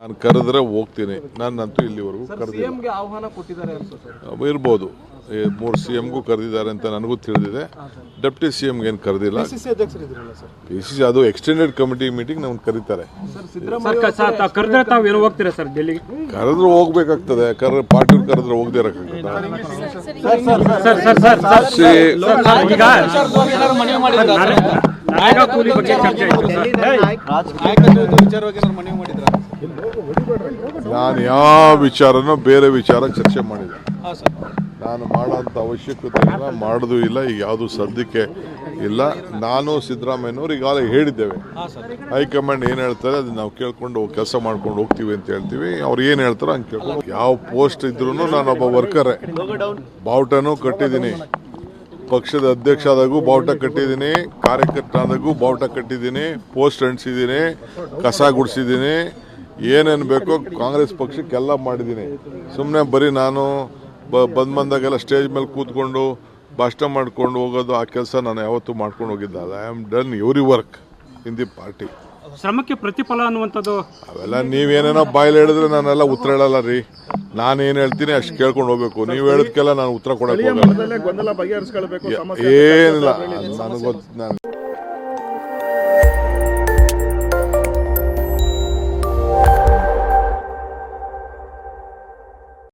ನಾನು ಕರೆದ್ರೆ ಹೋಗ್ತೀನಿ. ನಾನಂತೂ ಇಲ್ಲಿವರೆಗೂ ಕರೆದಿಲ್ಲ. ಸಿಎಂಗೆ ಆಹ್ವಾನ ಕೊಟ್ಟಿದ್ದಾರೆ ಅನ್ಸುತ್ತೆ ಸರ್. ಇರ್ಬೋದು. ಈ ಮೂರು ಸಿ ಎಂಗೂ ಕರೆದಿದ್ದಾರೆ ಅಂತ ನನಗೂ ತಿಳಿದಿದೆ. ಡೆಪ್ಟಿ ಸಿ ಎಂಗೆ ಏನು ಕರೆದಿಲ್ಲ. ಪಿ ಸಿ ಸಿ ಅದು ಎಕ್ಸ್ಟೆಂಡೆಡ್ ಕಮಿಟಿ ಮೀಟಿಂಗ್ ನಮ್ಗೆ ಕರೀತಾರೆ. ಕರೆದ್ರೆ ಹೋಗ್ಬೇಕಾಗ್ತದೆ. ಕರೆ ಪಾರ್ಟಿ ಕರೆದ್ರೆ ಹೋಗದೆ ಇರೋಕ್ಕಾಗ್ತದೆ ನಾನು ಯಾವ ವಿಚಾರನೂ ಬೇರೆ ವಿಚಾರ ಚರ್ಚೆ ಮಾಡಿದೆ ನಾನು ಮಾಡೋಂಥ ಅವಶ್ಯಕತೆ ಇಲ್ಲ ಮಾಡೋದು ಇಲ್ಲ ಈಗ ಯಾವುದು ಸದ್ಯಕ್ಕೆ ಇಲ್ಲ. ನಾನು ಸಿದ್ದರಾಮಯ್ಯನವ್ರು ಈಗಾಗಲೇ ಹೇಳಿದ್ದೇವೆ. ಹೈಕಮಾಂಡ್ ಏನು ಹೇಳ್ತಾರೆ ಅದನ್ನ ನಾವು ಕೇಳ್ಕೊಂಡು ಕೆಲಸ ಮಾಡ್ಕೊಂಡು ಹೋಗ್ತೀವಿ ಅಂತ ಹೇಳ್ತೀವಿ. ಅವ್ರು ಏನು ಹೇಳ್ತಾರೋ ಹಂಗೆ ಕೇಳ್ಕೊಂಡು ಯಾವ ಪೋಸ್ಟ್ ಇದ್ರೂ ನಾನೊಬ್ಬ ವರ್ಕರೇ. ಬಾವುಟನೂ ಕಟ್ಟಿದ್ದೀನಿ. ಪಕ್ಷದ ಅಧ್ಯಕ್ಷ ಆದಾಗೂ ಬಾವುಟ ಕಟ್ಟಿದ್ದೀನಿ ಕಾರ್ಯಕರ್ತ ಆದಾಗೂ ಬಾವುಟ ಕಟ್ಟಿದ್ದೀನಿ ಪೋಸ್ಟ್ ಅಂಟಿಸಿದ್ದೀನಿ ಕಸ ಗುಡಿಸಿದ್ದೀನಿ. ಏನೇನು ಬೇಕೋ ಕಾಂಗ್ರೆಸ್ ಪಕ್ಷಕ್ಕೆಲ್ಲ ಮಾಡಿದ್ದೀನಿ. ಸುಮ್ಮನೆ ಬರೀ ನಾನು ಬ ಬಂದ್ ಬಂದಾಗೆಲ್ಲ ಸ್ಟೇಜ್ ಮೇಲೆ ಕೂತ್ಕೊಂಡು ಭಾಷಣ ಮಾಡ್ಕೊಂಡು ಹೋಗೋದು ಆ ಕೆಲಸ ನಾನು ಯಾವತ್ತೂ ಮಾಡ್ಕೊಂಡು ಹೋಗಿದ್ದಲ್ಲ I am done every work in the party ಶ್ರಮಕ್ಕೆ ಪ್ರತಿಫಲ ಅನ್ನುವಂಥದ್ದು? ಅವೆಲ್ಲ ನೀವೇನೇನೋ ಬಾಯಲ್ಲಿ ಹೇಳಿದ್ರೆ ನಾನೆಲ್ಲ ಉತ್ತರ ಹೇಳಲ್ಲ ರೀ. ನಾನೇನು ಹೇಳ್ತೀನಿ ಅಷ್ಟು ಕೇಳ್ಕೊಂಡು ಹೋಗ್ಬೇಕು. ನೀವು ಹೇಳಿದ್ಕೆಲ್ಲ ನಾನು ಉತ್ತರ ಹೋಗಲ್ಲ. ಬಗೆಹರಿಸ್ಕೊಳ್ಬೇಕು ಏನಿಲ್ಲ. ನನಗೆ ನಾನು